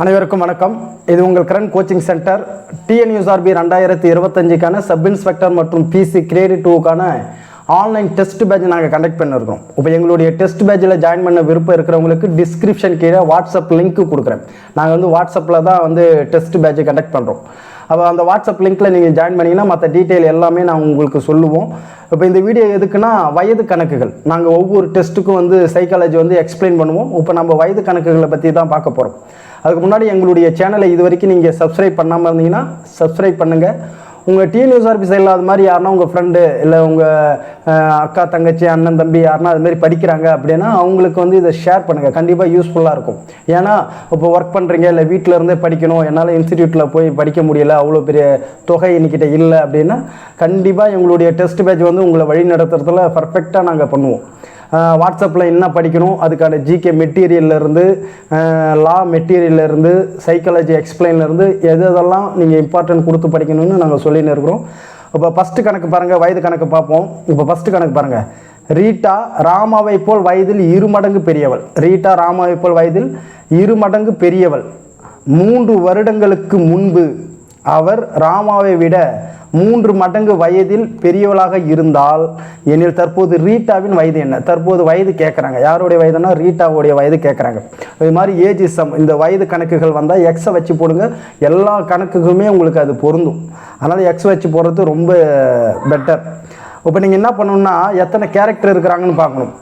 அனைவருக்கும் வணக்கம். இது உங்கள் கரண் கோச்சிங் சென்டர் டிஎன்யூஆர்பி ரெண்டாயிரத்தி இருபத்தஞ்சுக்கான சப் இன்ஸ்பெக்டர் மற்றும் பிசி கிரேட் டூக்கான ஆன்லைன் டெஸ்ட் பேட்ச் நாங்கள் கண்டக்ட் பண்ணியிருக்கோம் இப்போ எங்களுடைய டெஸ்ட் பேட்சில் ஜாயின் பண்ண விருப்பம் இருக்கிறவங்களுக்கு டிஸ்கிரிப்ஷன் கீழே வாட்ஸ்அப் லிங்க் கொடுக்குறேன். நாங்கள் வந்து வாட்ஸ்அப்பில் தான் வந்து டெஸ்ட் பேட்ச் கண்டக்ட் பண்ணுறோம் அப்போ அந்த வாட்ஸ்அப் லிங்க்கில் நீங்கள் ஜாயின் பண்ணிங்கன்னா மற்ற டீட்டெயில் எல்லாமே நான் உங்களுக்கு சொல்லுவோம். இப்போ இந்த வீடியோ எதுக்குன்னா வயது கணக்குகள். நாங்கள் ஒவ்வொரு டெஸ்ட்டுக்கும் வந்து சைக்காலஜி வந்து எக்ஸ்பிளைன் பண்ணுவோம். இப்போ நம்ம வயது கணக்குகளை பற்றி தான் பார்க்க போகிறோம் அதுக்கு முன்னாடி எங்களுடைய சேனலை இது வரைக்கும் நீங்கள் சப்ஸ்கிரைப் பண்ணாமல் இருந்தீங்கன்னா சப்ஸ்கிரைப் பண்ணுங்கள் உங்கள் டீ நியூஸ் ஆஃபீஸர் இல்லாத மாதிரி யாருன்னா உங்கள் ஃப்ரெண்டு இல்லை உங்கள் அக்கா தங்கச்சி அண்ணன் தம்பி யாருன்னா அதுமாரி படிக்கிறாங்க அப்படின்னா அவங்களுக்கு வந்து இதை ஷேர் பண்ணுங்கள் கண்டிப்பாக யூஸ்ஃபுல்லாக இருக்கும். ஏன்னா இப்போ ஒர்க் பண்ணுறீங்க இல்லை வீட்டில் இருந்தே படிக்கணும் என்னால் இன்ஸ்டியூட்டில் போய் படிக்க முடியல அவ்வளோ பெரிய தொகை இன்னிக்கிட்ட இல்லை அப்படின்னா கண்டிப்பாக எங்களுடைய டெஸ்ட் பேட்ச் வந்து உங்களை வழி நடத்துறதுல பர்ஃபெக்டாக நாங்கள் பண்ணுவோம். வாட்ஸ்அப்பில் என்ன படிக்கணும் அதுக்கான ஜிகே மெட்டீரியல்லேருந்து லா மெட்டீரியல்லேருந்து சைக்காலஜி எக்ஸ்பிளைன்லேருந்து எது எதெல்லாம் நீங்கள் இம்பார்ட்டன்ட் கொடுத்து படிக்கணும்னு நாங்கள் சொல்லின்னு இருக்கிறோம். இப்போ ஃபஸ்ட்டு கணக்கு பாருங்கள் வயது கணக்கு பார்ப்போம். இப்போ ஃபஸ்ட்டு கணக்கு பாருங்கள் ரீட்டா ராமாவை போல் வயதில் இரு மடங்கு பெரியவள். ரீட்டா ராமாவை போல் வயதில் இரு மடங்கு பெரியவள். மூன்று வருடங்களுக்கு முன்பு அவர் ராமாவை விட மூன்று மடங்கு வயதில் பெரியவளாக இருந்தால் எனில் தற்போது ரீட்டாவின் வயது என்ன? தற்போது வயது கேட்குறாங்க. யாருடைய வயதுனா ரீட்டாவுடைய வயது கேட்குறாங்க. இது மாதிரி ஏஜ் சம் இந்த வயது கணக்குகள் வந்தால் எக்ஸை வச்சு போடுங்க. எல்லா கணக்குக்குமே உங்களுக்கு அது பொருந்தும். அதனால் எக்ஸ் வச்சு போடுறது ரொம்ப பெட்டர் இப்போ நீங்கள் என்ன பண்ணணும்னா எத்தனை கேரக்டர் இருக்கிறாங்கன்னு பார்க்கணும்.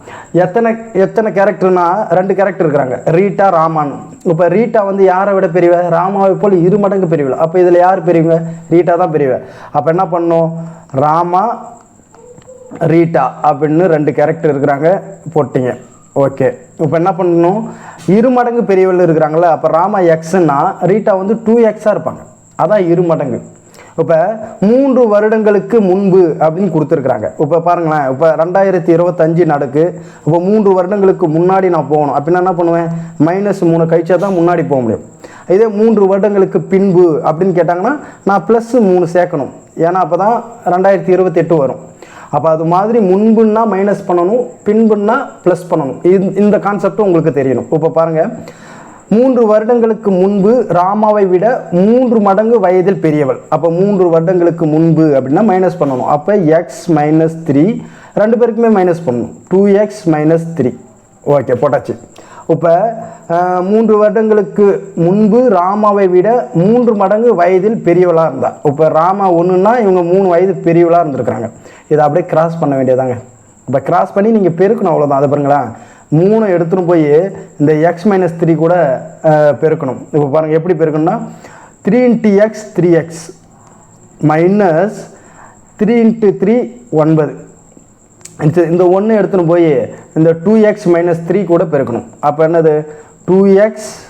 எத்தனை எத்தனை கேரக்டர்னா ரெண்டு கேரக்டர் இருக்கிறாங்க. ரீட்டா ராமான். இப்போ ரீட்டா வந்து யாரை விட பெரியவ ராமாவை போல் இரு மடங்கு பெரியவள் அப்போ இதில் யார் பெரியவங்க ரீட்டா தான் பெரியவ அப்போ என்ன பண்ணணும் ராமா ரீட்டா அப்படின்னு ரெண்டு கேரக்டர் இருக்கிறாங்க. போட்டிங்க. ஓகே. இப்போ என்ன பண்ணணும்? இரு மடங்கு பெரியவள் இருக்கிறாங்களே அப்போ ராமா எக்ஸ்னா ரீட்டா வந்து டூ எக்ஸாக இருப்பாங்க. அதான் இரு மடங்கு. இப்போ மூன்று வருடங்களுக்கு முன்பு அப்படின்னு கொடுத்துருக்குறாங்க. இப்போ பாருங்களேன் இப்போ ரெண்டாயிரத்தி இருபத்தஞ்சு நடக்கு இப்போ மூன்று வருடங்களுக்கு முன்னாடி நான் போகணும். அப்படின்னா என்ன பண்ணுவேன்? மைனஸ் மூணு கழிச்சா தான் முன்னாடி போக முடியும். இதே மூன்று வருடங்களுக்கு பின்பு அப்படின்னு கேட்டாங்கன்னா நான் ப்ளஸ் மூணு சேர்க்கணும். ஏன்னா அப்போ தான் ரெண்டாயிரத்தி இருபத்தெட்டு வரும். அப்போ அது மாதிரி முன்புன்னா மைனஸ் பண்ணணும் பின்புன்னா ப்ளஸ் பண்ணணும். இந்த- இந்த கான்செப்டும் உங்களுக்கு தெரியணும். இப்போ பாருங்கள் மூன்று வருடங்களுக்கு முன்பு ராமாவை விட மூன்று மடங்கு வயதில் பெரியவள். அப்போ மூன்று வருடங்களுக்கு முன்பு அப்படின்னா மைனஸ் பண்ணணும். அப்போ எக்ஸ் மைனஸ் த்ரீ ரெண்டு பேருக்குமே மைனஸ் பண்ணணும். Two x minus three okay போட்டாச்சு. இப்போ மூன்று வருடங்களுக்கு முன்பு ராமாவை விட மூன்று மடங்கு வயதில் பெரியவளாக இருந்தா. இப்போ ராமா ஒன்றுன்னா இவங்க மூணு வயது பெரியவளாக இருந்திருக்கிறாங்க. இதை அப்படியே கிராஸ் பண்ண வேண்டியதாங்க இப்போ கிராஸ் பண்ணி நீங்கள் பெருக்கணும் அவ்வளோதான் அதை பாருங்களேன். மூணு எடுத்துகிட்டு போய் இந்த எக்ஸ் மைனஸ் த்ரீ கூட பெருக்கணும். இப்போ பாருங்கள் எப்படி பெருக்கணும்னா three into x three x minus three into three ஒன்பது. இந்த- இந்த ஒன்று எடுத்துன்னு போய் இந்த டூ எக்ஸ் மைனஸ் த்ரீ கூட பெருக்கணும். அப்போ என்னது? டூ எக்ஸ்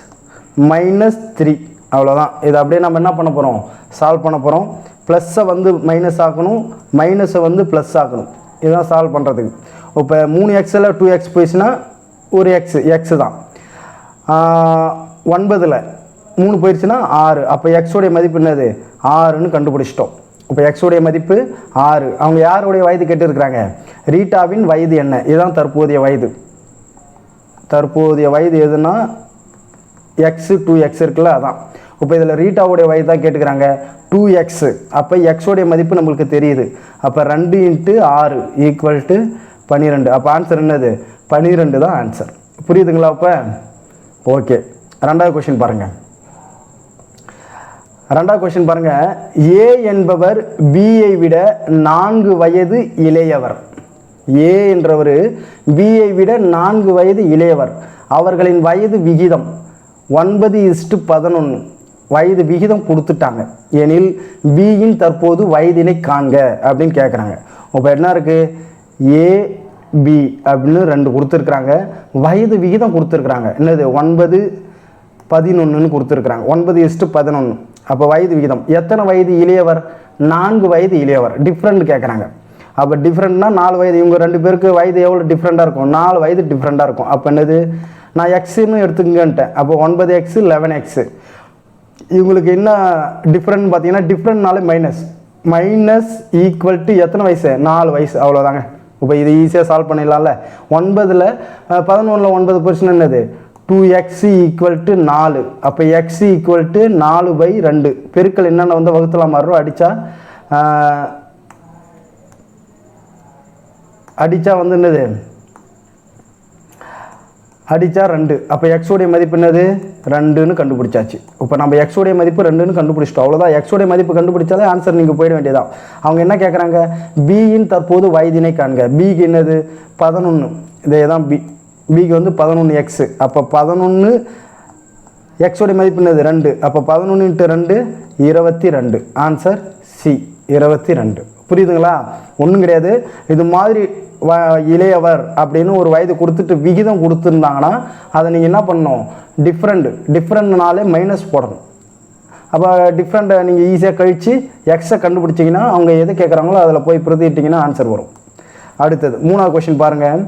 மைனஸ் த்ரீ அவ்வளோதான் இது அப்படியே நம்ம என்ன பண்ண போகிறோம் சால்வ் பண்ண போகிறோம் ப்ளஸ்ஸை வந்து மைனஸ் ஆக்கணும். மைனஸை வந்து ப்ளஸ் ஆக்கணும். இதுதான் சால்வ் பண்ணுறதுக்கு இப்போ மூணு எக்ஸில் டூ எக்ஸ் போயிடுச்சுன்னா ஒரு எக்ஸ் எக்ஸு தான். ஒன்பதில் மூணு போயிடுச்சுன்னா ஆறு. அப்போ எக்ஸோடைய மதிப்பு என்னது? ஆறுன்னு கண்டுபிடிச்சிட்டோம். இப்போ எக்ஸோடைய மதிப்பு ஆறு. அவங்க யாருடைய வயது கேட்டிருக்கிறாங்க? ரீட்டாவின் வயது என்ன? இதுதான் தற்போதைய வயது. தற்போதைய வயது எதுனா எக்ஸு டூ எக்ஸ் இருக்குல்ல அதான். இப்போ இதில் ரீட்டாவுடைய வயது தான் கேட்டுக்கிறாங்க. டூ எக்ஸு அப்போ எக்ஸோடைய மதிப்பு நம்மளுக்கு தெரியுது. அப்போ ரெண்டு இன்ட்டு ஆறு ஈக்குவல் டு பன்னிரெண்டு. அப்போ ஆன்சர் என்னது? பனிரெண்டு தான் ஆன்சர் புரியுதுங்களா அப்போ? ஓகே ரெண்டாவது கொஷின் பாருங்கள் ரெண்டாவது கொஷின் பாருங்கள் ஏ என்பவர் பியை விட நான்கு வயது இளையவர். ஏ என்றவர் பிஐ விட நான்கு வயது இளையவர். அவர்களின் வயது விகிதம் ஒன்பது இஸ்டு பதினொன்று வயது விகிதம் கொடுத்துட்டாங்க. எனில் பியின் தற்போது வயதினை காண்க அப்படின்னு கேட்குறாங்க இப்போ என்ன இருக்குது ஏ பி அப்படின்னு ரெண்டு கொடுத்துருக்குறாங்க. வயது விகிதம் கொடுத்துருக்குறாங்க. என்னது? ஒன்பது பதினொன்றுன்னு கொடுத்துருக்குறாங்க. ஒன்பது இஸ்ட்டு பதினொன்று அப்போ வயது விகிதம். எத்தனை வயது இளையவர்? நான்கு வயது இளையவர். டிஃப்ரெண்ட் கேட்குறாங்க அப்போ டிஃப்ரெண்ட்னா நாலு வயது. இவங்க ரெண்டு பேருக்கு வயது எவ்வளோ டிஃப்ரெண்ட்டாக இருக்கும்? நாலு வயது டிஃப்ரெண்ட்டாக இருக்கும். அப்போ என்னது? நான் எக்ஸுன்னு எடுத்துக்கங்கன்ட்டேன். அப்போ ஒன்பது எக்ஸு லெவன் எக்ஸு இவங்களுக்கு என்ன டிஃப்ரெண்ட் பார்த்தீங்கன்னா டிஃப்ரெண்ட்னாலே மைனஸ் மைனஸ் ஈக்குவல் டு எத்தனை வயசு? நாலு வயசு. அவ்வளோதாங்க இப்போ இது ஈஸியாக சால்வ் பண்ணிடலாம்ல? ஒன்பதில் பதினொன்றில் ஒன்பது பர்சன்ட் என்னது? டூ எக்ஸ் ஈக்குவல் டு நாலு. அப்போ எக்ஸ் ஈக்குவல் டு நாலு பை ரெண்டு. பெருக்கள் என்னென்ன வந்து வகுத்தலாம் மாறுறோம் அடித்தா அடித்தா வந்து என்னது? அடித்தா ரெண்டு. அப்போ எக்ஸோடைய மதிப்பு என்னது? ரெண்டுன்னு கண்டுபிடிச்சாச்சு. இப்போ நம்ம எக்ஸோடைய மதிப்பு ரெண்டுன்னு கண்டுபிடிச்சிட்டோம். அவ்வளோதான் எக்ஸோடைய மதிப்பு கண்டுபிடிச்சாலே ஆன்சர் நீங்கள் போயிட வேண்டியதான் அவங்க என்ன கேட்குறாங்க பியின் தற்போது வயதினை காண்க. பிக்கு என்னது? பதினொன்று இதே தான் பி பிக்கு வந்து பதினொன்று எக்ஸு அப்போ பதினொன்று எக்ஸோடைய மதிப்பு என்னது? ரெண்டு. அப்போ பதினொன்று இன்ட்டு ரெண்டு இருபத்தி ரெண்டு. ஆன்சர் சி இருபத்தி ரெண்டு. புரியுதுங்களா? ஒன்றும் கிடையாது. இது மாதிரி வ இளையவர் அப்படின்னு ஒரு வயது கொடுத்துட்டு விகிதம் கொடுத்துருந்தாங்கன்னா அதை நீங்கள் என்ன பண்ணணும்? டிஃப்ரெண்ட் டிஃப்ரெண்ட்னாலே மைனஸ் போடணும். அப்போ டிஃப்ரெண்ட்டை நீங்கள் ஈஸியாக கழித்து எக்ஸை கண்டுபிடிச்சிங்கன்னா அவங்க எது கேட்குறாங்களோ அதில் போய் பிரதிட்டிங்கன்னா ஆன்சர் வரும். அடுத்தது மூணாவது கொஷின் பாருங்கள்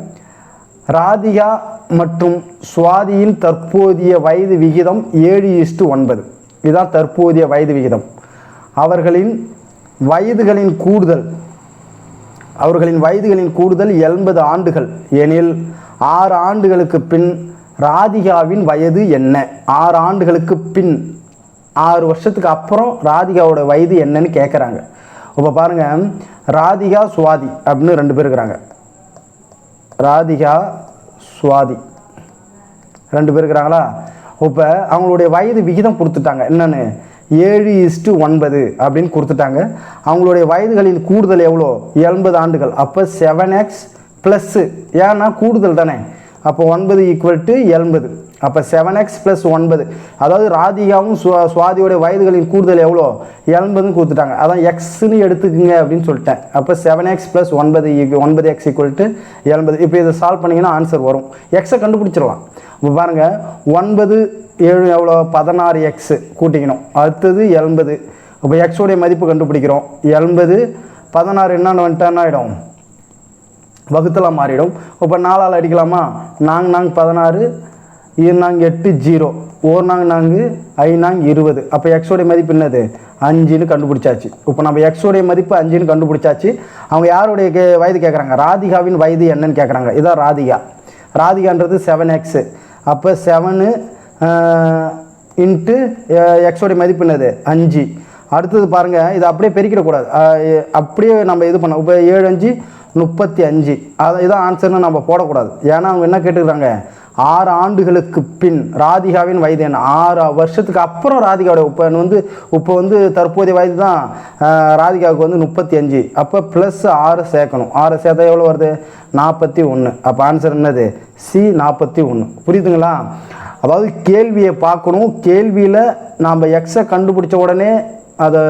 ராதிகா மற்றும் சுவாதியின் தற்போதைய வயது விகிதம் ஏழு இஸ்டு ஒன்பது. இதுதான் தற்போதைய வயது விகிதம். அவர்களின் வயதுகளின் கூடுதல் அவர்களின் வயதுகளின் கூடுதல் எண்பது ஆண்டுகள். எனில் ஆறு ஆண்டுகளுக்கு பின் ராதிகாவின் வயது என்ன? ஆறு ஆண்டுகளுக்கு பின் ஆறு வருஷத்துக்கு அப்புறம் ராதிகாவோட வயது என்னன்னு கேட்குறாங்க இப்போ பாருங்கள் ராதிகா சுவாதி அப்படின்னு ரெண்டு பேர் இருக்கிறாங்க. ராதிகா சுவாதி. ரெண்டு பேர் இருக்கிறாங்களா? இப்போ அவங்களுடைய வயது விகிதம் கொடுத்துட்டாங்க. என்னென்னு? ஏழு இஸ்டு ஒன்பது அப்படின்னு கொடுத்துட்டாங்க. அவங்களுடைய வயதுகளின் கூடுதல் எவ்வளோ? எண்பது ஆண்டுகள். அப்போ செவன் எக்ஸ் ப்ளஸ்ஸு ஏன்னா கூடுதல் தானே. அப்போ ஒன்பது ஈக்குவல் டு எண்பது அப்போ செவன் எக்ஸ் ப்ளஸ் ஒன்பது. அதாவது ராதிகாவும் சுவா சுவாதியோடைய வயதுகளின் கூடுதல் எவ்வளோ? எண்பதுன்னு கொடுத்துட்டாங்க. அதான் எக்ஸ்னு எடுத்துக்குங்க அப்படின்னு சொல்லிட்டேன். அப்போ செவன் எக்ஸ் ப்ளஸ் ஒன்பது ஒன்பது எக்ஸ் ஈக்குவல் டு எண்பது இப்போ இதை சால்வ் பண்ணிங்கன்னா ஆன்சர் வரும். எக்ஸை கண்டுபிடிச்சிடலாம். இப்போ பாருங்கள் ஒன்பது ஏழு எவ்வளோ? பதினாறு எக்ஸு கூட்டிக்கணும். அடுத்தது எண்பது இப்போ எக்ஸோடைய மதிப்பு கண்டுபிடிக்கிறோம். எண்பது பதினாறு என்னென்னு வந்துட்டு என்ன ஆகிடும் வகுத்தலாம் மாறிடும். இப்போ நாலால் அடிக்கலாமா? நாங்க நாங்க பதினாறு இரு நாங்க எட்டு ஜீரோ ஓர் நாங்கள் நான்கு ஐ நாங்கள் இருபது. அப்போ எக்ஸோடைய மதிப்பு என்னது? அஞ்சுன்னு கண்டுபிடிச்சாச்சு. இப்போ நம்ம எக்ஸோடைய மதிப்பு அஞ்சுன்னு கண்டுபிடிச்சாச்சு. அவங்க யாருடைய கே வயது கேட்குறாங்க ராதிகாவின் வயது என்னன்னு கேட்குறாங்க இதான் ராதிகா. ராதிகான்றது செவன் எக்ஸு அப்போ செவனு இன்ட்டு எக்ஸோடைய மதிப்பு என்னது? அஞ்சு. அடுத்தது பாருங்கள் இதை அப்படியே பெருக்கிடக்கூடாது. அப்படியே நம்ம இது பண்ணோம் இப்போ ஏழு அஞ்சு முப்பத்தி அஞ்சு. அதை இதான் ஆன்சர்னு நம்ம போடக்கூடாது. ஏன்னா அவங்க என்ன கேட்டுக்கிறாங்க? ஆறு ஆண்டுகளுக்கு பின் ராதிகாவின் வயது என்ன? ஆறு வருஷத்துக்கு அப்புறம் ராதிகாவோட இப்போ வந்து இப்போ வந்து தற்போதைய வயது தான் ராதிகாவுக்கு வந்து முப்பத்தி அஞ்சு. அப்போ ப்ளஸ் ஆறு சேர்க்கணும். ஆறு சேர்த்தா எவ்வளோ வருது? நாற்பத்தி ஒன்று அப்போ ஆன்சர் என்னது? சி நாற்பத்தி ஒன்று புரியுதுங்களா? அதாவது கேள்வியை பார்க்கணும். கேள்வியில் நாம் எக்ஸை கண்டுபிடிச்ச உடனே அதை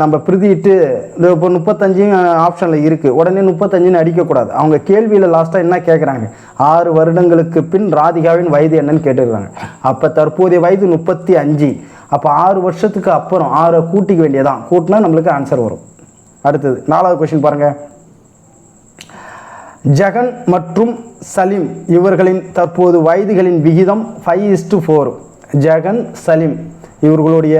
நம்ம பிரிதிட்டு இந்த இப்போ முப்பத்தஞ்சு ஆப்ஷனில் இருக்குது உடனே முப்பத்தஞ்சுன்னு அடிக்கக்கூடாது. அவங்க கேள்வியில் லாஸ்ட்டாக என்ன கேட்குறாங்க ஆறு வருடங்களுக்கு பின் ராதிகாவின் வயது என்னன்னு கேட்டுருக்காங்க அப்போ தற்போதைய வயது முப்பத்தி அஞ்சு அப்போ ஆறு வருஷத்துக்கு அப்புறம் ஆறை கூட்டிக்க வேண்டியதான் கூட்டினா நம்மளுக்கு ஆன்சர் வரும். அடுத்தது நாலாவது கொஷின் பாருங்கள் ஜெகன் மற்றும் சலீம் இவர்களின் தற்போது வயதுகளின் விகிதம் five is to four Jagan Salim இவர்களுடைய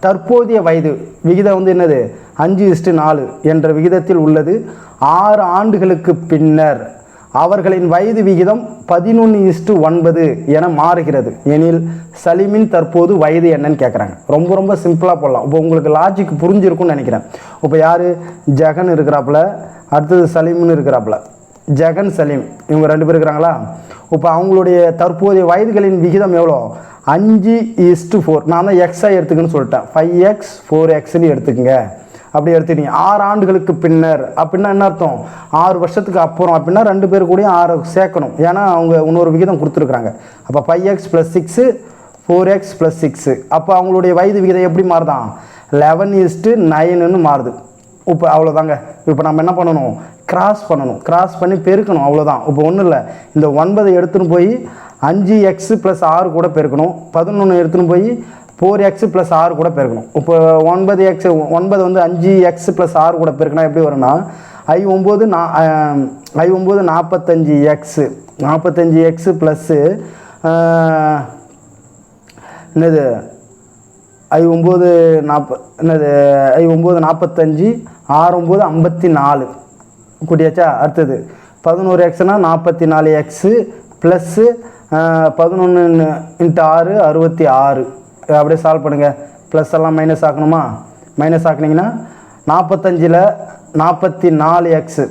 தற்போதைய வயது விகிதம் வந்து என்னது? அஞ்சு இஸ்டு நாலு என்ற விகிதத்தில் உள்ளது. ஆறு ஆண்டுகளுக்கு பின்னர் அவர்களின் வயது விகிதம் பதினொன்று இஸ்டு ஒன்பது என மாறுகிறது. எனில் சலீமின் தற்போது வயது என்னன்னு கேட்குறாங்க ரொம்ப ரொம்ப சிம்பிளாக போடலாம். இப்போ உங்களுக்கு லாஜிக் புரிஞ்சிருக்கும்னு நினைக்கிறேன். இப்போ யார்? ஜெகன் இருக்கிறாப்புல. அடுத்தது சலீம்னு இருக்கிறாப்புல. ஜெகன் சலீம் இவங்க ரெண்டு பேர் இருக்கிறாங்களா? இப்போ அவங்களுடைய தற்போதைய வயதுகளின் விகிதம் எவ்வளோ? அஞ்சு இஸ்டு ஃபோர் நான் தான் எக்ஸாக எடுத்துக்கன்னு சொல்லிட்டேன். ஃபைவ் எக்ஸ் ஃபோர் எக்ஸ்ன்னு எடுத்துக்கங்க. அப்படி எடுத்துட்டீங்க. ஆறு ஆண்டுகளுக்கு பின்னர். அப்படின்னா என்ன அர்த்தம்? ஆறு வருஷத்துக்கு அப்புறம் அப்படின்னா ரெண்டு பேர் கூடயும் ஆறு சேர்க்கணும். ஏன்னா அவங்க இன்னொரு விகிதம் கொடுத்துருக்குறாங்க. அப்போ five x plus six four x plus six அப்போ அவங்களுடைய வயது விகிதம் எப்படி மாறுதான் லெவன் இஸ்ட்டு நைனுன்னு மாறுது. இப்போ அவ்வளோதாங்க இப்போ நம்ம என்ன பண்ணணும்? கிராஸ் பண்ணணும். கிராஸ் பண்ணி பெருக்கணும். அவ்வளோதான் இப்போ ஒன்றும் இல்லை. இந்த ஒன்பதை எடுத்துன்னு போய் அஞ்சு எக்ஸு ப்ளஸ் ஆறு கூட பெருக்கணும். பதினொன்று எடுத்துன்னு போய் ஃபோர் எக்ஸ் ப்ளஸ் ஆறு கூட பெருக்கணும். இப்போ ஒன்பது எக்ஸ் ஒன்பது வந்து அஞ்சு எக்ஸ் ப்ளஸ் ஆறு கூட பெருக்கினா எப்படி வரும்னா ஐ ஒம்பது நா ஐ ஒம்பது நாற்பத்தஞ்சு எக்ஸு நாற்பத்தஞ்சு எக்ஸு ப்ளஸ்ஸு என்னது? ஐ ஒம்பது நாற்ப என்னது? ஐ ஒம்பது நாற்பத்தஞ்சு ஆறு ஒம்பது ஐம்பத்தி நாலு கூட்டியாச்சா? அடுத்தது. பதினோரு எக்ஸ்னால் நாற்பத்தி நாலு எக்ஸு ப்ளஸ்ஸு பதினொன்று இன்ட்டு ஆறு அறுபத்தி ஆறு. அப்படியே சால்வ் பண்ணுங்கள் ப்ளஸ் எல்லாம் மைனஸ் ஆக்கணுமா? மைனஸ் ஆக்குனீங்கன்னா நாற்பத்தஞ்சில் நாற்பத்தி நாலு எக்ஸு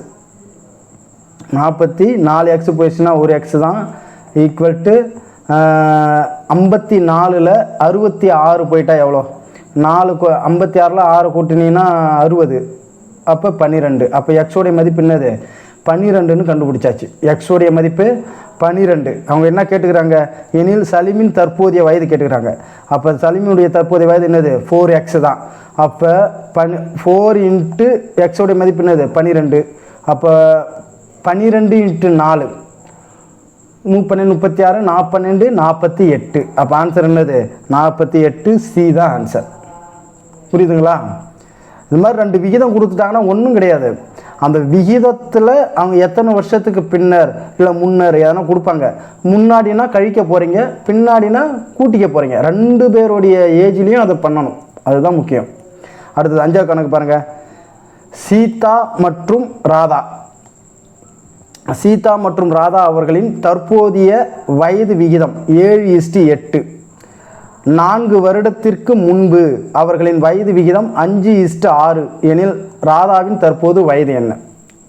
நாற்பத்தி நாலு எக்ஸ் போயிடுச்சுன்னா ஒரு எக்ஸ் தான். ஈக்குவல் டு ஐம்பத்தி நாலில் அறுபத்தி ஆறு போயிட்டா எவ்வளோ? நாலு கோ ஐம்பத்தி ஆறில் ஆறு கூட்டினீங்கன்னா அறுபது. அப்போ பன்னிரெண்டு. அப்போ எக்ஸோடைய மதிப்பு என்னது? பன்னிரெண்டுன்னு கண்டுபிடிச்சாச்சு. எக்ஸோடைய மதிப்பு பன்னிரெண்டு. அவங்க என்ன கேட்டுக்கிறாங்க? எனில் சலீமின் தற்போதைய வயது கேட்டுக்கிறாங்க. அப்போ சலீமினுடைய தற்போதைய வயது என்னது? ஃபோர் எக்ஸ் தான். அப்போ பன் ஃபோர் இன்ட்டு எக்ஸோடைய மதிப்பு என்னது? பன்னிரெண்டு. அப்போ பன்னிரெண்டு இன்ட்டு நாலு. முப்பன்னெண்டு முப்பத்தி ஆறு நாற்பன்னெண்டு நாற்பத்தி எட்டு அப்போ ஆன்சர் என்னது? நாற்பத்தி எட்டு சி தான் ஆன்சர் புரியுதுங்களா? இது மாதிரி ரெண்டு விகிதம் கொடுத்துட்டாங்கன்னா ஒன்றும் கிடையாது. அந்த விகிதத்தில் அவங்க எத்தனை வருஷத்துக்கு பின்னர் இல்லை முன்னர் எதனா கொடுப்பாங்க. முன்னாடினா கழிக்க போகிறீங்க பின்னாடினா கூட்டிக்க போகிறீங்க ரெண்டு பேருடைய ஏஜ்லேயும் அதை பண்ணணும். அதுதான் முக்கியம். அடுத்தது அஞ்சாவது கணக்கு பாருங்கள் சீதா மற்றும் ராதா. சீதா மற்றும் ராதா அவர்களின் தற்போதைய வயது விகிதம் ஏழு இஸ்டி எட்டு. நான்கு வருடத்திற்கு முன்பு அவர்களின் வயது விகிதம் அஞ்சு இஸ்டு ஆறு எனில் ராதாவின் தற்போது வயது என்ன?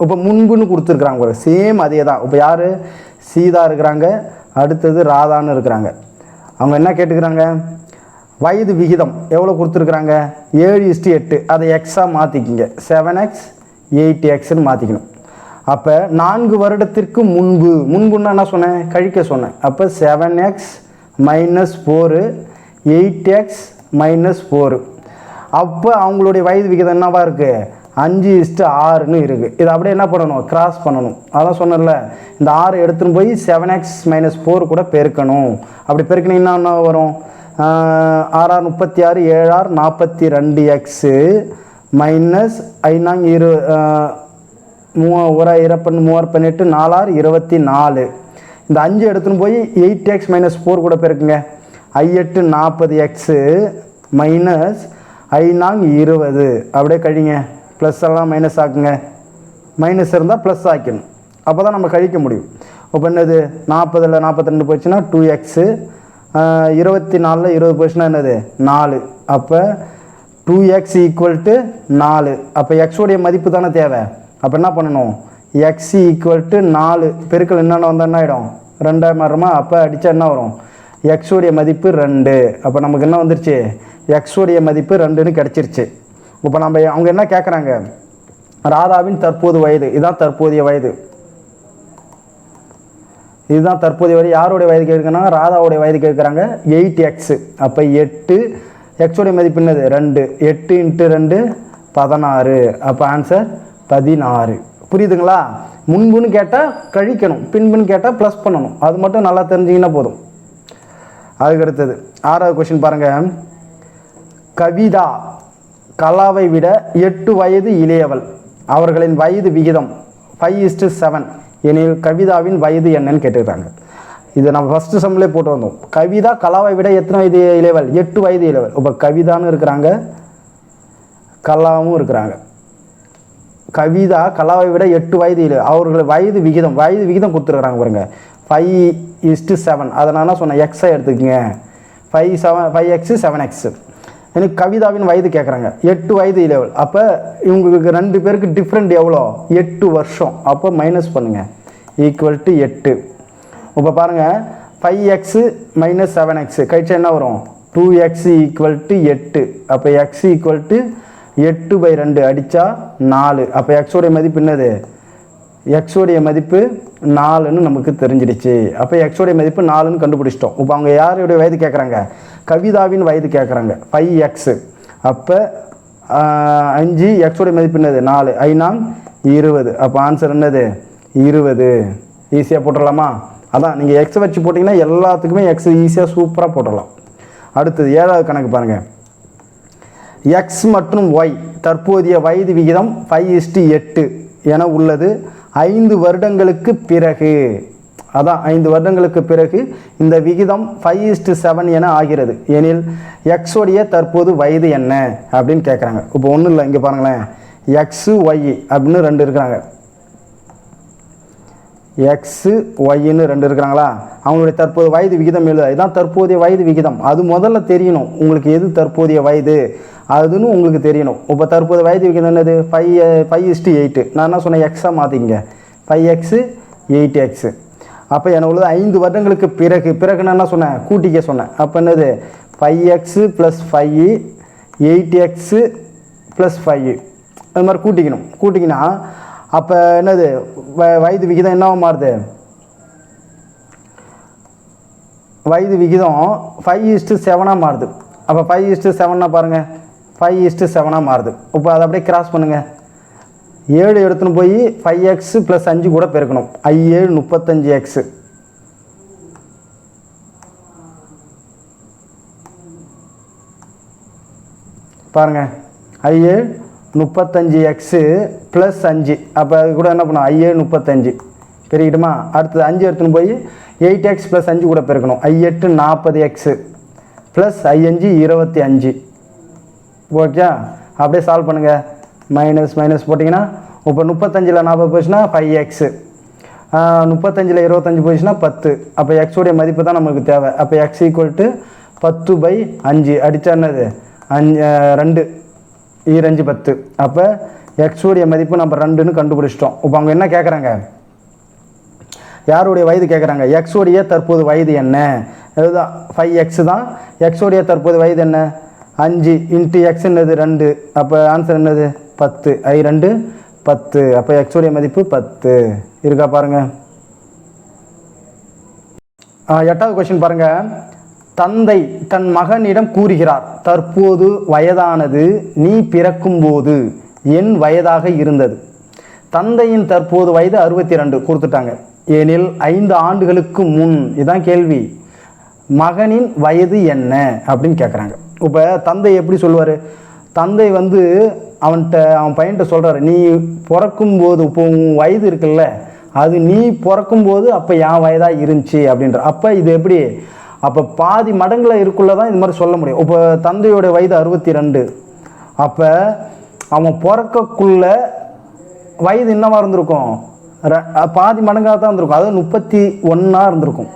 இப்போ முன்புன்னு கொடுத்துருக்குறாங்க ஒரு சேம் அதே தான். இப்போ யார்? சீதா இருக்கிறாங்க அடுத்தது ராதான்னு இருக்கிறாங்க. அவங்க என்ன கேட்டுக்கிறாங்க? வயது விகிதம் எவ்வளோ கொடுத்துருக்குறாங்க? ஏழு இஸ்டு எட்டு. அதை எக்ஸாக மாற்றிக்கிங்க செவன் எக்ஸ் எயிட் எக்ஸ்ன்னு மாற்றிக்கணும் அப்போ நான்கு வருடத்திற்கு முன்பு முன்புன்னா என்ன சொன்னேன்? கழிக்க சொன்னேன். அப்போ seven x minus four eight x minus four அப்போ அவங்களுடைய வயது விகிதம் என்னவா இருக்குது அஞ்சு இஸ்ட்டு ஆறுன்னு இருக்குது இதை அப்படியே என்ன பண்ணணும்? கிராஸ் பண்ணணும். அதான் சொன்னேன்ல இந்த ஆறு எடுத்துன்னு போய் செவன் எக்ஸ் மைனஸ் ஃபோர் கூட பெருக்கணும். அப்படி பெருக்கினீங்கன்னா என்ன வரும்? ஆறாறு முப்பத்தி ஆறு ஏழாறு நாற்பத்தி ரெண்டு எக்ஸு மைனஸ் ஐநாங் இரு மூ மூவா ஒரு இரப்பன் மூவாறு பதினெட்டு நாலாறு இருபத்தி நாலு. இந்த அஞ்சு எடுத்துன்னு போய் எயிட் எக்ஸ் மைனஸ் ஃபோர் கூட பெருக்குங்க. ஐ எட்டு நாற்பது எக்ஸு மைனஸ் ஐ இருபது. அப்படியே கழிங்க. ப்ளஸ் எல்லாம் மைனஸ் ஆக்குங்க. மைனஸ் இருந்தால் ப்ளஸ் ஆக்கணும். அப்போ தான் நம்ம கழிக்க முடியும். இப்போ என்னது? நாற்பதில் நாற்பத்தி ரெண்டு போச்சுன்னா டூ எக்ஸு இருபத்தி நாலில் இருபது போச்சுன்னா என்னது? நாலு. அப்போ டூ எக்ஸ் ஈக்குவல் டு நாலு. அப்போ எக்ஸோடைய மதிப்பு தானே தேவை. அப்போ என்ன பண்ணணும்? எக்ஸ் ஈக்குவல் டு நாலு. பெருக்கள் என்னென்ன வந்தால் என்ன ஆகிடும் ரெண்டாயிரம் மாறுமா? அப்போ அடித்தா என்ன வரும்? எக்ஸோடைய மதிப்பு ரெண்டு. அப்போ நமக்கு என்ன வந்துருச்சு? எக்ஸோடைய மதிப்பு ரெண்டுன்னு கிடச்சிருச்சு. இப்போ நம்ம அவங்க என்ன கேட்குறாங்க ராதாவின் தற்போது வயது. இதுதான் தற்போதைய வயது. இதுதான் தற்போதைய வயது. யாருடைய வயது கேட்குறாங்க ராதாவுடைய வயது கேட்குறாங்க எயிட் எக்ஸு அப்போ எட்டு. எக்ஸோடைய மதிப்பு என்னது? ரெண்டு. எட்டு இன்ட்டு ரெண்டு பதினாறு. அப்போ ஆன்சர் பதினாறு. புரியுதுங்களா? முன்புன்னு கேட்டால் கழிக்கணும். பின்புன்னு கேட்டால் ப்ளஸ் பண்ணணும். அது மட்டும் நல்லா தெரிஞ்சிங்கன்னா போதும். அதுக்கடுத்தது ஆறாவது கொஷின் பாருங்கள் கவிதா கலாவை விட எட்டு வயது இளையவள். அவர்களின் வயது விகிதம் ஃபைவ் இஸ்டு செவன் எனில் கவிதாவின் வயது என்னன்னு கேட்டுக்கிறாங்க. இது நம்ம ஃபஸ்ட்டு சம்மிலே போட்டு வந்தோம். கவிதா கலாவை விட எத்தனை வயது இளையவள்? எட்டு வயது இளையவள். இப்போ கவிதான்னு இருக்கிறாங்க கலாவும் இருக்கிறாங்க. கவிதா கலாவை விட எட்டு வயது இல்லை அவர்கள் வயது விகிதம் வயது விகிதம் கொடுத்துருக்குறாங்க பாருங்க. ஃபைவ் இஸ்டு செவன் அதை நான் என்ன சொன்னேன் எக்ஸை எடுத்துக்கங்க. Five seven five x seven x எனக்கு கவிதாவின் வயது கேட்குறாங்க எட்டு வயது இலவல் அப்போ இவங்களுக்கு ரெண்டு பேருக்கு டிஃப்ரெண்ட் எவ்வளோ? எட்டு வருஷம். அப்போ மைனஸ் பண்ணுங்கள் ஈக்குவல் டு எட்டு. இப்போ பாருங்கள் five x minus seven x கழிச்சா என்ன வரும்? டூ எக்ஸ் ஈக்குவல் டு எட்டு. அப்போ எக்ஸ் ஈக்குவல் டு எட்டு பை ரெண்டு அடித்தா நாலு. அப்போ எக்ஸோடைய மதிப்பு என்னது? எக்ஸோடைய மதிப்பு நாலுன்னு நமக்கு தெரிஞ்சிடுச்சு. அப்போ எக்ஸோடைய மதிப்பு நாலுன்னு கண்டுபிடிச்சிட்டோம். இப்போ அவங்க யாருடைய வயது கேட்குறாங்க கவிதாவின் வயது கேட்குறாங்க ஃபைவ் எக்ஸு அப்போ அஞ்சு எக்ஸோடைய மதிப்பு என்னது? நாலு. ஐநாங் இருபது. அப்போ ஆன்சர் என்னது? இருபது. ஈஸியாக போட்டுடலாமா அதான் நீங்கள் எக்ஸ் வச்சு போட்டிங்கன்னா எல்லாத்துக்குமே எக்ஸ் ஈஸியாக சூப்பராக போட்டுடலாம் அடுத்தது ஏழாவது கணக்கு பாருங்கள் எக்ஸ் மற்றும் ஒய் தற்போதைய வயது விகிதம் ஃபைவ் இஸ்டி எட்டு என உள்ளது. ஐந்து வருடங்களுக்கு பிறகு. அதான் ஐந்து வருடங்களுக்கு பிறகு இந்த விகிதம் ஃபைவ் இஸ்டு செவன் என ஆகிறது. எனில் எக்ஸோடைய தற்போது வயது என்ன? அப்படின்னு கேட்குறாங்க இப்போ ஒன்றும் இல்லை இங்கே பாருங்களேன். எக்ஸு ஒய் அப்படின்னு ரெண்டு இருக்கிறாங்க. எக்ஸு ஒய்ன்னு ரெண்டு இருக்கிறாங்களா? அவங்களுடைய தற்போது வயது விகிதம் எழுத இதுதான் தற்போதைய வயது விகிதம். அது முதல்ல தெரியணும். உங்களுக்கு எது தற்போதைய வயது? அதுன்னு உங்களுக்கு தெரியணும். இப்போ தற்போது வயது விகிதம் என்னது? ஃபைவ் ஃபைவ் இஸ்ட்டு எயிட்டு நான் என்ன சொன்னேன்? எக்ஸாக மாற்றிங்க ஃபைவ் எக்ஸு எயிட் எக்ஸு அப்போ என்ன உள்ளது ஐந்து வருடங்களுக்கு பிறகு பிறகு நான் என்ன சொன்னேன்? கூட்டிக்க சொன்னேன். அப்போ என்னது? Five x plus five eight x plus five அது மாதிரி கூட்டிக்கணும். கூட்டிக்கினா அப்போ என்னது? வ- வயது விகிதம் என்னவாக மாறுது? வயது விகிதம் ஃபைவ் இஸ்ட்டு செவனாக மாறுது. அப்போ ஃபைவ் இஸ்ட்டு செவனாக பாருங்கள் ஃபைவ் இஸ்ட்டு செவனாக மாறுது. இப்போ அதை அப்படியே கிராஸ் பண்ணுங்கள் ஏழு எடுத்துன்னு போய் ஃபைவ் எக்ஸு ப்ளஸ் அஞ்சு கூட பெருக்கணும். ஐ ஏழு முப்பத்தஞ்சு எக்ஸு ஐ ஏழு முப்பத்தஞ்சு எக்ஸு ப்ளஸ் அஞ்சு. அப்போ அது கூட என்ன பண்ணும்? ஐஏ முப்பத்தஞ்சு. பெருகிட்டுமா? அடுத்தது அஞ்சு எடுத்துன்னு போய் எயிட் எக்ஸ் ப்ளஸ் அஞ்சு கூட பெருக்கணும். ஐ எட்டு நாற்பது எக்ஸு ப்ளஸ் ஐ அஞ்சு இருபத்தி அஞ்சு. ஓகே அப்படியே சால்வ் பண்ணுங்கள் மைனஸ் மைனஸ் போட்டிங்கன்னா இப்போ முப்பத்தஞ்சில் நாற்பது போச்சுன்னா ஃபைவ் எக்ஸு முப்பத்தஞ்சில் இருபத்தஞ்சு போச்சுன்னா பத்து. அப்போ எக்ஸோடைய மதிப்பு தான் நமக்கு தேவை. அப்போ எக்ஸ் ஈக்குவல் டு பத்து பை அஞ்சு. அடித்தா என்னது? அஞ்சு ரெண்டு. ஈரஞ்சு பத்து. அப்போ எக்ஸுடைய மதிப்பு நம்ம ரெண்டுன்னு கண்டுபிடிச்சிட்டோம். இப்போ அவங்க என்ன கேட்குறாங்க யாருடைய வயது கேட்குறாங்க எக்ஸுடைய தற்போது வயது என்ன? இதுதான் ஃபைவ் எக்ஸ் தான். எக்ஸுடைய தற்போது வயது என்ன? அஞ்சு இன்ட்டு எக்ஸ் என்னது? ரெண்டு. அப்போ ஆன்சர் என்னது? பத்து. ஐ ரெண்டு பத்து. அப்போ எக்ஸுடைய மதிப்பு பத்து. இருக்கா பாருங்கள் எட்டாவது கொஸ்டின் பாருங்கள் தந்தை தன் மகனிடம் கூறுகிறார் தற்போது வயதானது நீ பிறக்கும்போது என் வயதாக இருந்தது. தந்தையின் தற்போது வயது அறுபத்தி ரெண்டு கொடுத்துட்டாங்க. ஏனில் ஐந்து ஆண்டுகளுக்கு முன் இதான் கேள்வி. மகனின் வயது என்ன? அப்படின்னு கேட்குறாங்க இப்போ தந்தை எப்படி சொல்லுவார்? தந்தை வந்து அவன்கிட்ட அவன் பையன்கிட்ட சொல்கிறாரு நீ பிறக்கும்போது இப்போ உன் வயது இருக்குல்ல அது நீ பிறக்கும்போது அப்போ என் வயதாக இருந்துச்சு அப்படின்ற அப்போ இது எப்படி? அப்போ பாதி மடங்கில் இருக்குள்ள தான் இது மாதிரி சொல்ல முடியும். இப்போ தந்தையோட வயது அறுபத்தி ரெண்டு அப்போ அவன் பிறக்கக்குள்ள வயது என்னவாக இருந்திருக்கும்? ர- பாதி மடங்காக தான் இருந்திருக்கும். அதாவது முப்பத்தி ஒன்றா இருந்திருக்கும்.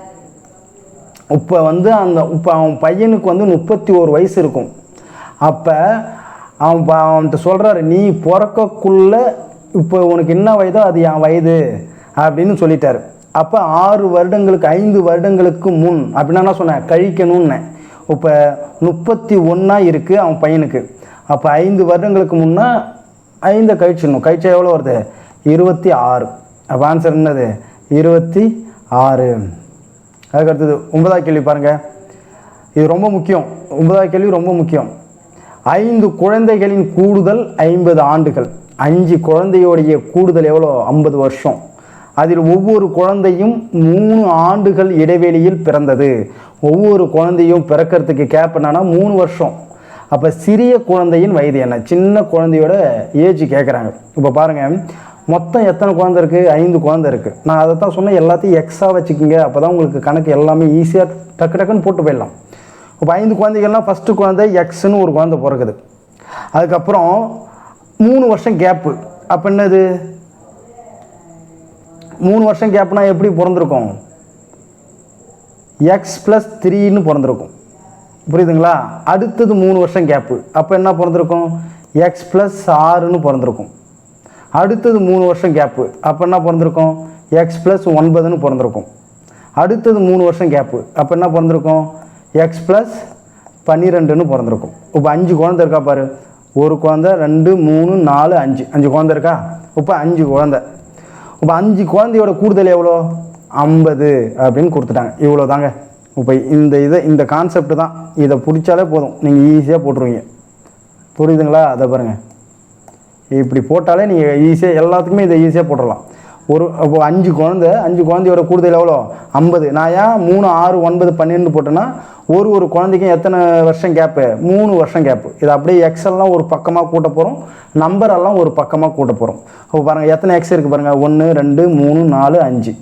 இப்போ வந்து அந்த இப்போ அவன் பையனுக்கு வந்து முப்பத்தி ஒரு வயசு இருக்கும். அப்போ அவன் அவன்கிட்ட சொல்கிறாரு நீ பிறக்கக்குள்ள இப்போ உனக்கு என்ன வயதோ அது என் வயது அப்படின்னு சொல்லிட்டாரு. அப்போ ஆறு வருடங்களுக்கு ஐந்து வருடங்களுக்கு முன் அப்படின்னா நான் சொன்னேன்? கழிக்கணும்னு. இப்போ முப்பத்தி ஒன்றா இருக்குது அவன் பையனுக்கு. அப்போ ஐந்து வருடங்களுக்கு முன்னா ஐந்தை கழிச்சிடணும். கழிச்சா எவ்வளோ வருது? இருபத்தி ஆறு. அப்போ ஆன்சர் என்னது? இருபத்தி ஆறு. அதுக்கு அடுத்தது ஒன்பதாவது கேள்வி பாருங்கள் இது ரொம்ப முக்கியம். ஒன்பதாவது கேள்வி ரொம்ப முக்கியம். ஐந்து குழந்தைகளின் கூடுதல் ஐம்பது ஆண்டுகள். அஞ்சு குழந்தையோடைய கூடுதல் எவ்வளோ ஐம்பது வருஷம். அதில் ஒவ்வொரு குழந்தையும் மூணு ஆண்டுகள் இடைவெளியில் பிறந்தது. ஒவ்வொரு குழந்தையும் பிறக்கிறதுக்கு கேப் என்னன்னா மூணு வருஷம். அப்போ சிறிய குழந்தையின் வயது என்ன? சின்ன குழந்தையோட ஏஜ் கேட்குறாங்க இப்போ பாருங்கள் மொத்தம் எத்தனை குழந்தை இருக்குது ஐந்து குழந்தை இருக்குது நான் அதை தான் சொன்னேன் எல்லாத்தையும் எக்ஸா வச்சுக்கோங்க. அப்போ தான் உங்களுக்கு கணக்கு எல்லாமே ஈஸியாக டக்கு டக்குன்னு போட்டு போயிடலாம். இப்போ ஐந்து குழந்தைகள்லாம் ஃபஸ்ட்டு குழந்தை எக்ஸ்னு ஒரு குழந்தை பிறக்குது. அதுக்கப்புறம் மூணு வருஷம் கேப்பு அப்போ என்னது? மூணு வருஷம் கேப்னா எப்படி பிறந்திருக்கும்? எக்ஸ் ப்ளஸ் த்ரீன்னு பிறந்திருக்கும். புரியுதுங்களா? அடுத்தது மூணு வருஷம் கேப்பு அப்போ என்ன பிறந்திருக்கும்? எக்ஸ் ப்ளஸ் ஆறுன்னு பிறந்திருக்கும். அடுத்தது மூணு வருஷம் கேப்பு அப்போ என்ன பிறந்திருக்கும்? எக்ஸ் ப்ளஸ் ஒன்பதுன்னு பிறந்திருக்கும். அடுத்தது மூணு வருஷம் கேப்பு அப்போ என்ன பிறந்திருக்கும்? எக்ஸ் ப்ளஸ் பன்னிரெண்டுன்னு பிறந்திருக்கும். இப்போ அஞ்சு குழந்தை இருக்கா பாரு? ஒரு குழந்தை ரெண்டு மூணு நாலு அஞ்சு. அஞ்சு குழந்தை இருக்கா? இப்போ அஞ்சு குழந்தை. இப்போ அஞ்சு குழந்தையோட கூடுதல் எவ்வளோ? ஐம்பது அப்படின்னு கொடுத்துட்டாங்க. இவ்வளோ தாங்க இப்போ இந்த இதை இந்த கான்செப்ட் தான். இதை பிடிச்சாலே போதும். நீங்கள் ஈஸியாக போட்டுருவீங்க. புரியுதுங்களா? அதை பாருங்கள் இப்படி போட்டாலே நீங்கள் ஈஸியாக எல்லாத்துக்குமே இதை ஈஸியாக போட்டுடலாம் ஒரு இப்போ அஞ்சு குழந்தை அஞ்சு குழந்தையோட கூடுதல் எவ்வளோ? ஐம்பது. நான் ஏன் மூணு ஆறு ஒன்பது பன்னெண்டு போட்டேன்னா ஒரு ஒரு குழந்தைக்கும் எத்தனை வருஷம் கேப்பு மூணு வருஷம் கேப்பு இது அப்படியே எக்ஸெல்லாம் ஒரு பக்கமாக கூட்ட போகிறோம் நம்பரெல்லாம் ஒரு பக்கமாக கூட்ட போகிறோம் இப்போ பாருங்கள் எத்தனை எக்ஸ் இருக்குது பாருங்கள் ஒன்று ரெண்டு மூணு நாலு அஞ்சு.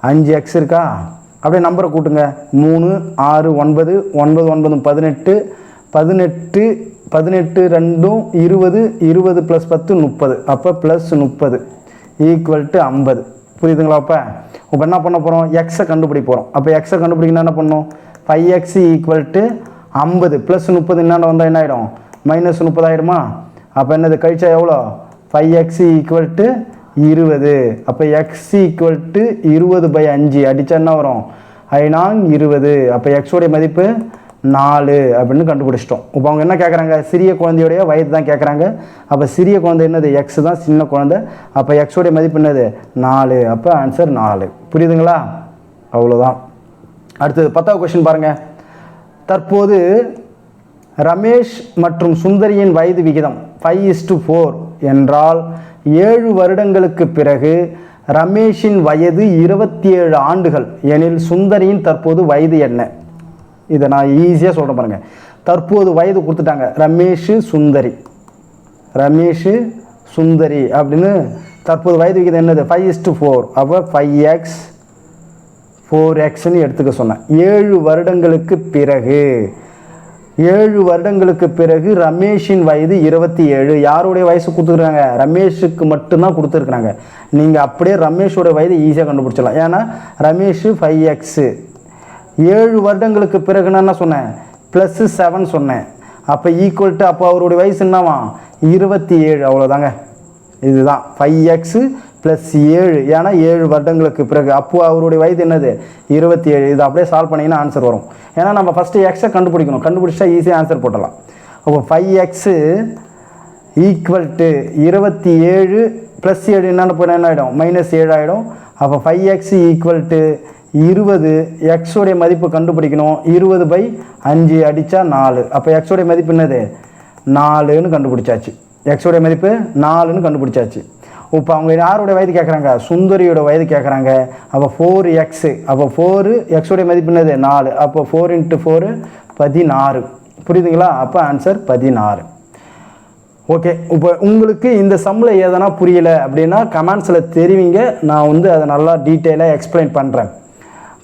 அஞ்சு எக்ஸ் இருக்கா? அப்படியே நம்பரை கூட்டுங்க. மூணு ஆறு ஒன்பது ஒன்பது ஒன்பது பதினெட்டு பதினெட்டு பதினெட்டு ரெண்டும் இருபது இருபது ப்ளஸ் பத்து முப்பது. அப்போ ப்ளஸ் முப்பது. ஈக்குவல் டு ஐம்பது. புரியுதுங்களா அப்போ? இப்போ என்ன பண்ண போகிறோம் எக்ஸை கண்டுபிடிக்க போகிறோம் அப்போ எக்ஸை கண்டுபிடிக்கணும் என்ன பண்ணணும்? ஃபைவ் எக்ஸ் ஈக்குவல் டு ஐம்பது. ப்ளஸ் முப்பது என்னென்ன வந்தால் என்ன ஆகிடும் மைனஸ் முப்பது ஆகிடுமா அப்போ என்னது? கழிச்சா எவ்வளோ? ஃபைவ் எக்ஸ் ஈக்குவல் டு இருபது. அப்போ எக்ஸ் ஈக்குவல் டு இருபது பை அஞ்சு. அடித்தா என்ன வரும்? ஐநாங் இருபது. அப்போ எக்ஸோடைய மதிப்பு நாலு அப்படின்னு கண்டுபிடிச்சிட்டோம். இப்போ அவங்க என்ன கேட்குறாங்க சிறிய குழந்தையுடைய வயது தான் கேட்குறாங்க அப்போ சிறிய குழந்தை என்னது? எக்ஸ் தான் சின்ன குழந்தை. அப்போ எக்ஸோடைய மதிப்பு என்னது? நாலு. அப்போ ஆன்சர் நாலு. புரியுதுங்களா? அவ்வளோதான் அடுத்தது பத்தாவது கொஷின் பாருங்கள் தற்போது ரமேஷ் மற்றும் சுந்தரியின் வயது விகிதம் ஃபைவ் இஸ் டு ஃபோர் என்றால் ஏழு வருடங்களுக்கு பிறகு ரமேஷின் வயது இருபத்தி ஏழு ஆண்டுகள். எனில் சுந்தரியின் தற்போது வயது என்ன? இதை நான் ஈஸியாக சொல்கிறேன் பாருங்கள் தற்போது வயது கொடுத்துட்டாங்க. ரமேஷ் சுந்தரி. ரமேஷ் சுந்தரி அப்படின்னு தற்போது வயது விகிதம் என்னது? ஃபைவ் இஸ்டு ஃபோர் அப்போ ஃபைவ் எக்ஸ் ஃபோர் எக்ஸ்ன்னு எடுத்துக்க சொன்னேன். ஏழு வருடங்களுக்கு பிறகு ஏழு வருடங்களுக்கு பிறகு ரமேஷின் வயது இருபத்தி ஏழு. யாருடைய வயசு கொடுத்துருக்காங்க? ரமேஷுக்கு மட்டும்தான் கொடுத்துருக்குறாங்க. நீங்கள் அப்படியே ரமேஷோட வயது ஈஸியாக கண்டுபிடிச்சிடலாம். ஏன்னா ரமேஷ் ஃபைவ் எக்ஸு ஏழு வருடங்களுக்கு பிறகு நான் என்ன சொன்னேன்? ப்ளஸ்ஸு செவன் சொன்னேன். அப்போ ஈக்குவல் டு அப்போ அவருடைய வயசு என்னவா? இருபத்தி ஏழு அவ்வளோதாங்க இதுதான். ஃபைவ் எக்ஸு ப்ளஸ் ஏழு. ஏன்னா ஏழு வருடங்களுக்கு பிறகு. அப்போ அவருடைய வயது என்னது? இருபத்தி ஏழு இது அப்படியே சால்வ் பண்ணிங்கன்னா ஆன்சர் வரும். ஏன்னா நம்ம ஃபஸ்ட்டு எக்ஸை கண்டுபிடிக்கணும். கண்டுபிடிச்சா ஈஸியாக ஆன்சர் போட்டலாம் அப்போ ஃபைவ் எக்ஸு ஈக்குவல் டு இருபத்தி ஏழு ப்ளஸ் ஏழு என்னென்னு போனால் என்ன ஆகிடும் மைனஸ் ஏழு ஆகிடும் அப்போ ஃபைவ் எக்ஸ் ஈக்குவல் டு இருபது எக்ஸோடைய மதிப்பு கண்டுபிடிக்கணும். இருபது பை அஞ்சு அடித்தா நாலு. அப்போ எக்ஸோடைய மதிப்பு என்னது? நாலுன்னு கண்டுபிடிச்சாச்சு. எக்ஸோடைய மதிப்பு நாலுன்னு கண்டுபிடிச்சாச்சு. இப்போ அவங்க யாருடைய வயது கேட்குறாங்க சுந்தரியோட வயது கேட்குறாங்க அப்போ ஃபோர் எக்ஸு அப்போ ஃபோரு எக்ஸோடைய மதிப்பு என்னது? நாலு. அப்போ ஃபோர் இன்ட்டு ஃபோரு பதினாறு. புரியுதுங்களா? அப்போ ஆன்சர் பதினாறு. ஓகே இப்போ உங்களுக்கு இந்த சம்மில் எதனா புரியல அப்படின்னா கமெண்ட்ஸில் தெரிவிங்க. நான் வந்து அதை நல்லா டீட்டெயிலாக எக்ஸ்பிளைன் பண்ணுறேன்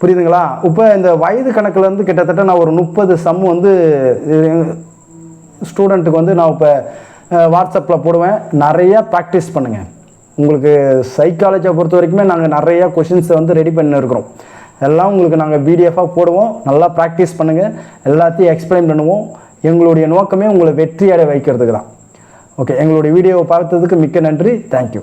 புரியுதுங்களா? இப்போ இந்த வயது கணக்கில் இருந்து கிட்டத்தட்ட நான் ஒரு முப்பது சம் வந்து ஸ்டூடெண்ட்டுக்கு வந்து நான் இப்போ வாட்ஸ்அப்பில் போடுவேன். நிறையா ப்ராக்டிஸ் பண்ணுங்கள் உங்களுக்கு சைக்காலஜியை பொறுத்த வரைக்குமே நாங்கள் நிறையா கொஷின்ஸை வந்து ரெடி பண்ணிருக்கிறோம் எல்லாம் உங்களுக்கு நாங்கள் பிடிஎஃபாக போடுவோம். நல்லா ப்ராக்டிஸ் பண்ணுங்கள் எல்லாத்தையும் எக்ஸ்பிளைன் பண்ணுவோம். எங்களுடைய நோக்கமே உங்களை வெற்றி அடைய வைக்கிறதுக்கு தான். ஓகே எங்களுடைய வீடியோவை பார்த்ததுக்கு மிக்க நன்றி. தேங்க்யூ